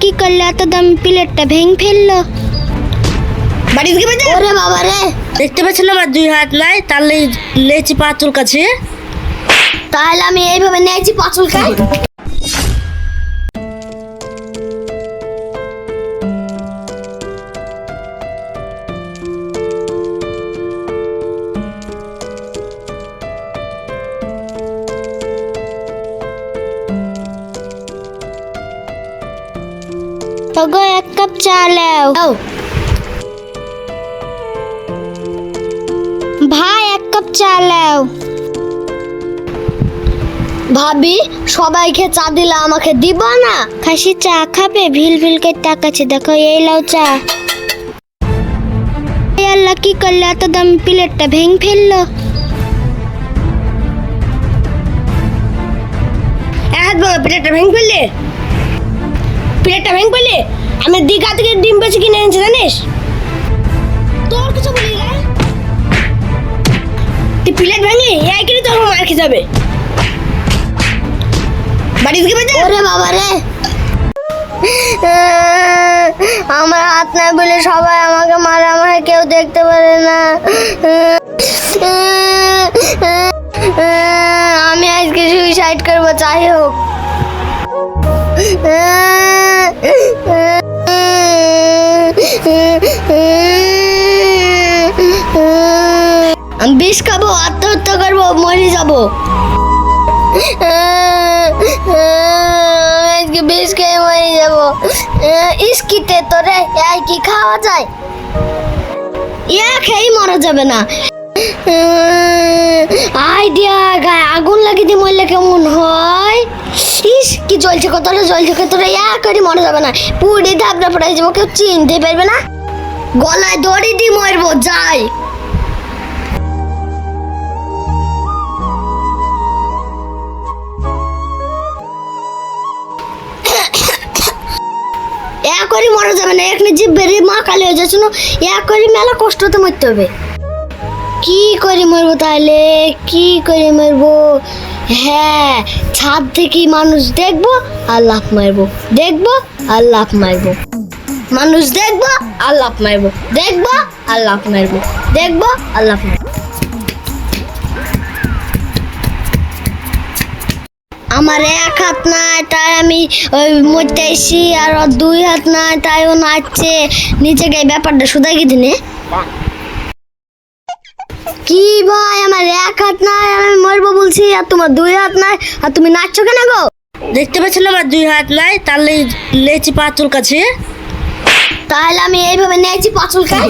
কি করলে? এত দামি প্লেটটা ভেঙ ফেলল। বাড়ি থেকে বেজে ওরে বাবা রে। দেখতে পাচ্ছেন আমার দুই হাত নাই তার লে- লেচি কাছে। তাহলে আমি এইভাবে নিয়েছি পাঁচুল খাই? ওগো এক কাপ চা লাও। ভাই এক কাপ চা লাও। ভাবি সবাইকে চা দিলে আমাকে দিব না? খাসি চা খাবে ভিল ভিল করে তাকাচ্ছে দেখো এই লাও চা। আল্লাহ কি করল? এত দামি প্লেটটা ভেঙ ফেলল। প্লেটটা ভেঙে ফেললে? প্লেটটা ভেঙে ফেললে আমি দীঘা থেকে ডিম বেশি কিনে এনেছি, জানিস? তোর কিছু বলি তুই প্লেট ভেঙে এই কিনে তোর মার খেয়ে যাবে বাড়ি থেকে বেজে ওরে বাবা রে। আমার হাত নাই বলে সবাই আমাকে মারে কেউ দেখতে পারে না। আমি আজকে সুইসাইড করব চাই হোক। বিষ খাব, আত্মহত্যা করব, মরে যাব। বিষ খেয়ে মরে যাব। ইস্কিতে তোরে এই কি খাওয়া যায়? ইয়া খেয়েই মারা যাবে না। আইডিয়া গায়ে আগুন লাগিয়ে দিয়ে মরলে কেমন হয়? ইস, কি জলছে কতটা জলছে কতটা ইয়া করে মরা যাবে না। পুরি ধাপড়া পড়ে যাব, কেউ চিনতে পারবে না? গলায় দড়ি দিয়ে মরবো, যাই। করে মরা যাবে না। এখানে যে বেরিয়ে মা কালি হয়ে যাচ্ছে এক করে মেলা কষ্টতে মরতে হবে। কি করে মরবো তাহলে? কি করে মরবো? হ্যাঁ ছাদ থেকে মানুষ দেখব আর লাফ মারবো। দেখব আর লাফ মারবো। মানুষ দেখব আর লাফ মারবো। দেখব আর লাফ মারবো। দেখব আর লাফ মারবো। আমার এক হাত নাই তাই আমি ওই মরতে এসি আর ওর দুই হাত নাই তাই ও নাচছে। নিচে গিয়ে ব্যাপারটা শুধাই কি দিনে? কি ভাই আমার এক হাত নাই আমি মরবো বলছি আর তোমার দুই হাত নাই আর তুমি নাচছো কেন গো? দেখতে পাচ্ছেন আমার দুই হাত নাই তার লে- লেচি পা চুলকাছে তাহলে আমি এইভাবে নিয়েছি পাঁচুল খাই?